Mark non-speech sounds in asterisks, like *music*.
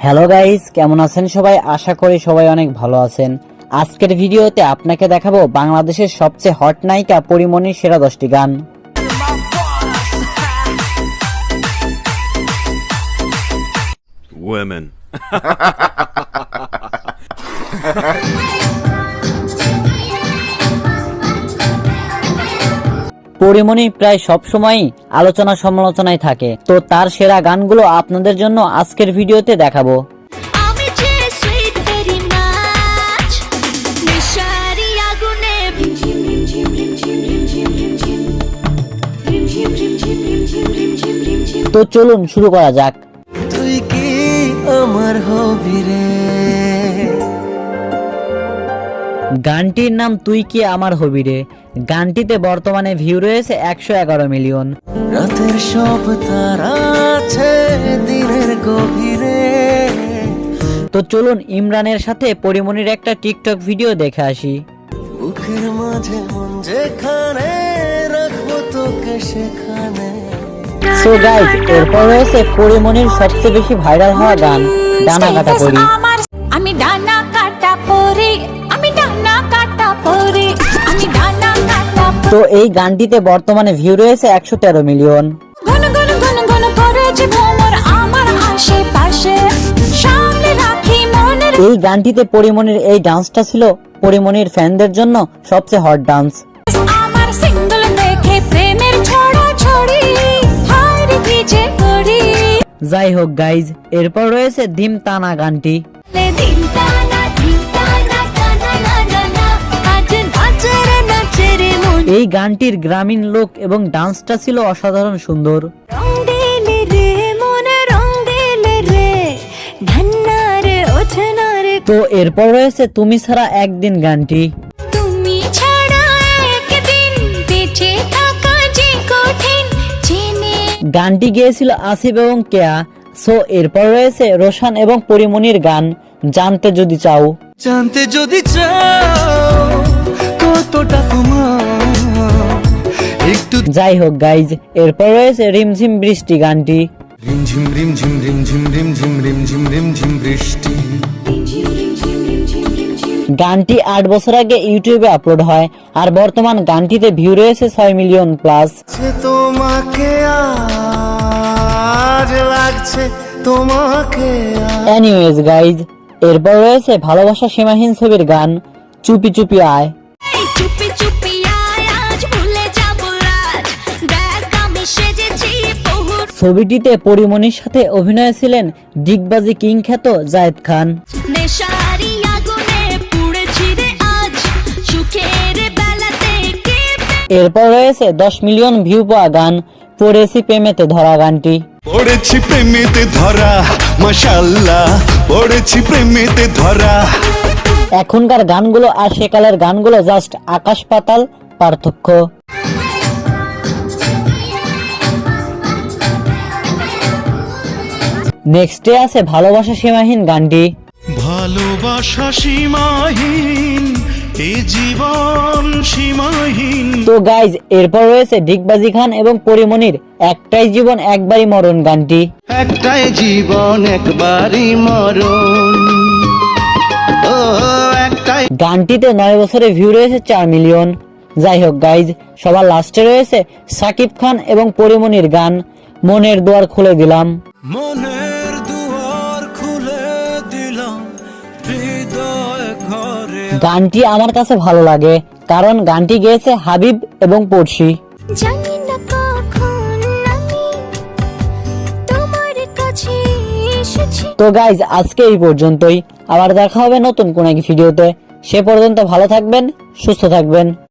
Hello guys কেমন আছেন সবাই? আশা করি সবাই অনেক ভালো আছেন। আজকের ভিডিওতে আপনাকে দেখাবো বাংলাদেশের সবচেয়ে হট নায়িকা পরিমণির সেরা দশটি গান। Women. *laughs* পরিমণি প্রায় সব সময় আলোচনা সমালোচনায় থাকে। তো তার সেরা গানগুলো আপনাদের জন্য আজকের ভিডিওতে দেখাবো। তো চলুন শুরু করা যাক। তুই কি আমার হবি রে? গানটির নাম তুই কি আমার হবি রে? গানটিতে বর্তমানে ভিউ রয়েছে একশো এগারো মিলিয়ন রাতের সব তারা আছে দিনের গভীরে। তো চলুন ইমরানের সাথে পরিমণির একটা টিকটক ভিডিও দেখে আসি। বুকের মাঝে মন যেখানে রাখব তোকে সেখানে। সো গাইজ এরপর রয়েছে পরিমণির সবচেয়ে বেশি ভাইরাল হওয়া গান ডানা কাটা করি আমি ডানা কাটা পরে। তো এই গানটিতে বর্তমানে ভিউ রয়েছে একশো তেরো মিলিয়ন এই গানটিতে পরিমনির এই ডান্সটা ছিল পরিমনির ফ্যানদের জন্য সবচেয়ে হট ডান্স যাই হোক গাইজ এরপর রয়েছে ধিম তানা গানটি এই গানটির গ্রামীণ লোক এবং ডান্সটা ছিল অসাধারণ সুন্দর। মনে তো এরপর রয়েছে তুমি ছাড়া একদিন গানটি। তুমি ছাড়া একদিন বেঁচে থাকা যে কঠিন জেনে। গানটি গেয়েছিল আসিফ এবং কেয়া। সো এরপর রয়েছে রোশান এবং পরিমণির গান জানতে যদি চাও। জানতে যদি চাও কতটা তোমার যাই হোক গাইজ এরপর রয়েছে রিমঝিম বৃষ্টি গানটি। রিমঝিম রিমঝিম রিমঝিম রিমঝিম রিমঝিম রিমঝিম বৃষ্টি। গানটি আট বছর আগে ইউটিউবে আপলোড হয় আর বর্তমান গানটিতে ভিউ রয়েছে ছয় মিলিয়ন প্লাস সে তোমাকে আজ লাগছে তোমাকে এনিওয়েজ গাইজ এরপর রয়েছে ভালোবাসা সীমাহীন ছবির গান চুপি চুপি আয়। ছবিটিতে পরিমণির সাথে অভিনয় ছিলেন ডিগবাজি কিং খ্যাত জায়েদ খান। এরপর রয়েছে দশ মিলিয়ন ভিউ পাওয়া গান পড়েছি প্রেমেতে ধরা গানটি। পড়েছি প্রেমেতে ধরা মাশাল্লাহ পড়েছি প্রেমেতে ধরা। এখনকার গানগুলো আর সেকালের গানগুলো জাস্ট আকাশ পাতাল পার্থক্য। নেক্সটে আছে ভালোবাসা সীমাহীন গানটি। ভালোবাসা সীমাহীন এ জীবন সীমাহীন। তো গাইজ এরপর রয়েছে ডিগবাজি খান এবং পরিমণির একটাই জীবন একবারই মরণ গানটি। একটাই জীবন একবারই মরণ। ও একটাই গানটিতে নয় বছরে ভিউ রয়েছে চার মিলিয়ন যাই হোক গাইজ সবার লাস্টে রয়েছে সাকিব খান এবং পরিমণির গান। মনের দুয়ার খুলে দিলাম। মনের গানটি আমার কাছে ভালো লাগে কারণ গানটি গেয়েছে হাবিব এবং পড়শি। তো গাইজ আজকে এই পর্যন্তই। আবার দেখা হবে নতুন কোন এক ভিডিওতে। সে পর্যন্ত ভালো থাকবেন সুস্থ থাকবেন।